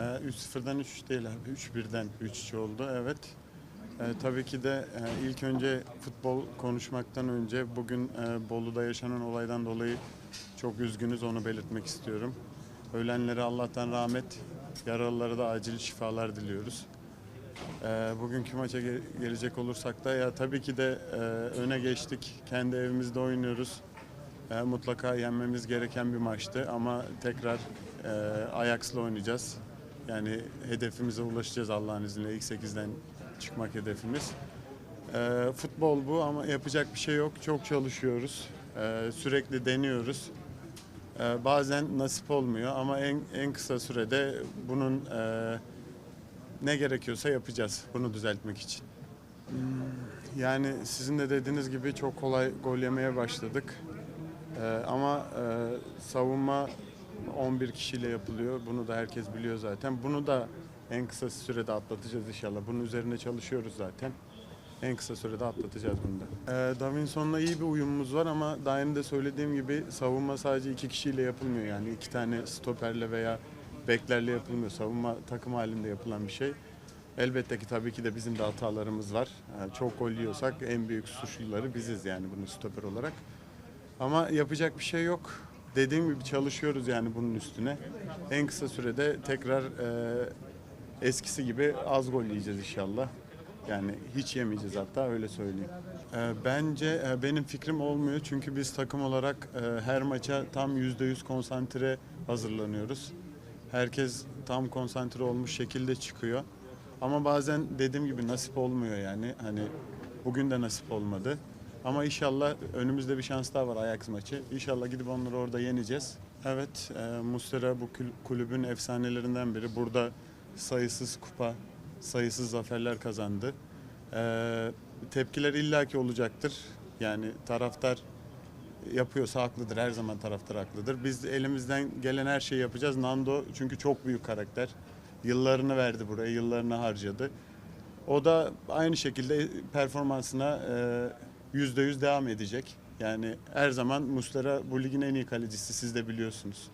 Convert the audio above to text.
Ee, 3-0'dan 3 değil abi. 3-1'den 3-2 oldu evet. Ee, tabii ki de e, ilk önce futbol konuşmaktan önce bugün e, Bolu'da yaşanan olaydan dolayı çok üzgünüz onu belirtmek istiyorum. Ölenlere Allah'tan rahmet, yaralılara da acil şifalar diliyoruz. Ee, bugünkü maça ge- gelecek olursak da ya tabii ki de e, öne geçtik. Kendi evimizde oynuyoruz. E, mutlaka yenmemiz gereken bir maçtı ama tekrar e, Ajax'la oynayacağız. Yani hedefimize ulaşacağız Allah'ın izniyle. İlk 8'den çıkmak hedefimiz. E, futbol bu ama yapacak bir şey yok. Çok çalışıyoruz. E, sürekli deniyoruz. E, bazen nasip olmuyor ama en en kısa sürede bunun e, ne gerekiyorsa yapacağız bunu düzeltmek için. Hmm, Yani sizin de dediğiniz gibi çok kolay gol yemeye başladık. Ee, ama e, savunma 11 kişiyle yapılıyor. Bunu da herkes biliyor zaten. Bunu da en kısa sürede atlatacağız inşallah. Bunun üzerine çalışıyoruz zaten. En kısa sürede atlatacağız bunu da. Ee, Davinson'la iyi bir uyumumuz var ama daha önce de söylediğim gibi savunma sadece iki kişiyle yapılmıyor. Yani iki tane stoperle veya beklerle yapılmıyor. Savunma takım halinde yapılan bir şey. Elbette ki tabii ki de bizim de hatalarımız var. Ee, çok gol yiyorsak en büyük suçluları biziz yani bunu stoper olarak. Ama yapacak bir şey yok. Dediğim gibi çalışıyoruz yani bunun üstüne. En kısa sürede tekrar e, eskisi gibi az gol yiyeceğiz inşallah. Yani hiç yemeyeceğiz hatta öyle söyleyeyim. E, bence e, benim fikrim olmuyor çünkü biz takım olarak e, her maça tam %100 konsantre hazırlanıyoruz. Herkes tam konsantre olmuş şekilde çıkıyor. Ama bazen dediğim gibi nasip olmuyor yani. Hani bugün de nasip olmadı. Ama inşallah önümüzde bir şans daha var Ajax maçı. İnşallah gidip onları orada yeneceğiz. Evet, e, Muslera bu kulübün efsanelerinden biri. Burada sayısız kupa, sayısız zaferler kazandı. E, tepkiler illaki olacaktır. Yani taraftar yapıyorsa haklıdır. Her zaman taraftar haklıdır. Biz elimizden gelen her şeyi yapacağız. Nando çünkü çok büyük karakter. Yıllarını verdi buraya, yıllarını harcadı. O da aynı şekilde performansına e, yüzde yüz devam edecek. Yani her zaman Muslera bu ligin en iyi kalecisi siz de biliyorsunuz.